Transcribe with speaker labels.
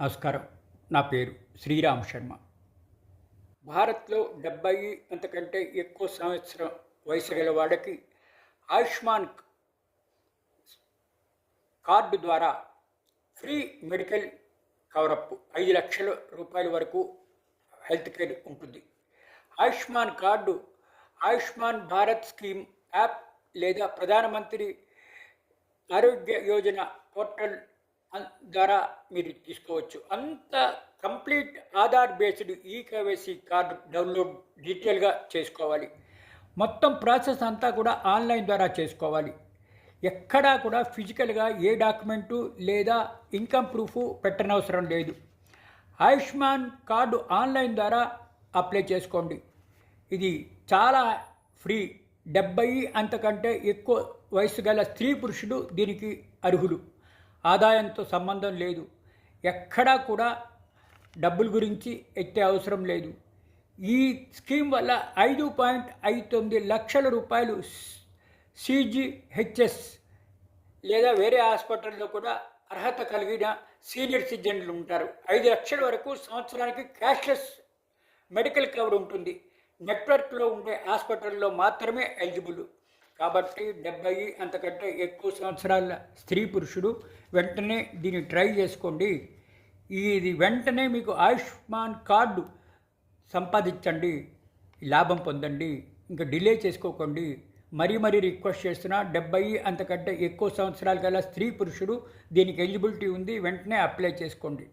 Speaker 1: నమస్కారం. నా పేరు శ్రీరామ్ శర్మ. భారత్లో డెబ్బై అంతకంటే ఎక్కువ సంవత్సరం వయసు గల వాళ్ళకి ఆయుష్మాన్ కార్డు ద్వారా ఫ్రీ మెడికల్ కవరప్ ఐదు లక్షల రూపాయల వరకు హెల్త్ కేర్ ఉంటుంది. Ayushman card Ayushman Bharat scheme app లేదా ప్రధానమంత్రి ఆరోగ్య యోజన పోర్టల్ ద్వారా మీరు తీసుకోవచ్చు. అంత complete Aadhaar based e KYC card download డీటెయిల్గా చేసుకోవాలి. మొత్తం ప్రాసెస్ అంతా కూడా ఆన్లైన్ ద్వారా చేసుకోవాలి. ఎక్కడా కూడా ఫిజికల్గా ఏ డాక్యుమెంటు లేదా ఇన్కమ్ ప్రూఫ్ పెట్టనవసరం లేదు. ఆయుష్మాన్ కార్డు ఆన్లైన్ ద్వారా అప్లై చేసుకోండి. ఇది చాలా ఫ్రీ. డెబ్బై అంతకంటే ఎక్కువ వయసు గల స్త్రీ పురుషుడు దీనికి అర్హులు. ఆదాయంతో సంబంధం లేదు. ఎక్కడా కూడా డబ్బుల గురించి ఎత్తే అవసరం లేదు. ఈ స్కీమ్ వల్ల ఐదు పాయింట్ ఐదు తొమ్మిది లక్షల రూపాయలు సిజిహెచ్ఎస్ లేదా వేరే హాస్పిటల్లో కూడా అర్హత కలిగిన సీనియర్ సిటిజన్లు ఉంటారు. ఐదు లక్షల వరకు సంవత్సరానికి క్యాష్లెస్ మెడికల్ కవర్ ఉంటుంది. నెట్వర్క్లో ఉండే హాస్పిటల్లో మాత్రమే ఎలిజిబుల్. కాబట్టి డెబ్బై అంతకంటే ఎక్కువ సంవత్సరాల స్త్రీ పురుషుడు వెంటనే దీన్ని ట్రై చేసుకోండి. ఇది వెంటనే మీకు ఆయుష్మాన్ కార్డు సంపాదించండి లాభం పొందండి ఇంకా డిలే చేసుకోకండి. మరీ మరీ రిక్వెస్ట్ చేస్తున్నా డెబ్బై అంతకంటే ఎక్కువ సంవత్సరాల గల స్త్రీ పురుషుడు దీనికి ఎలిజిబిలిటీ ఉంది వెంటనే అప్లై చేసుకోండి.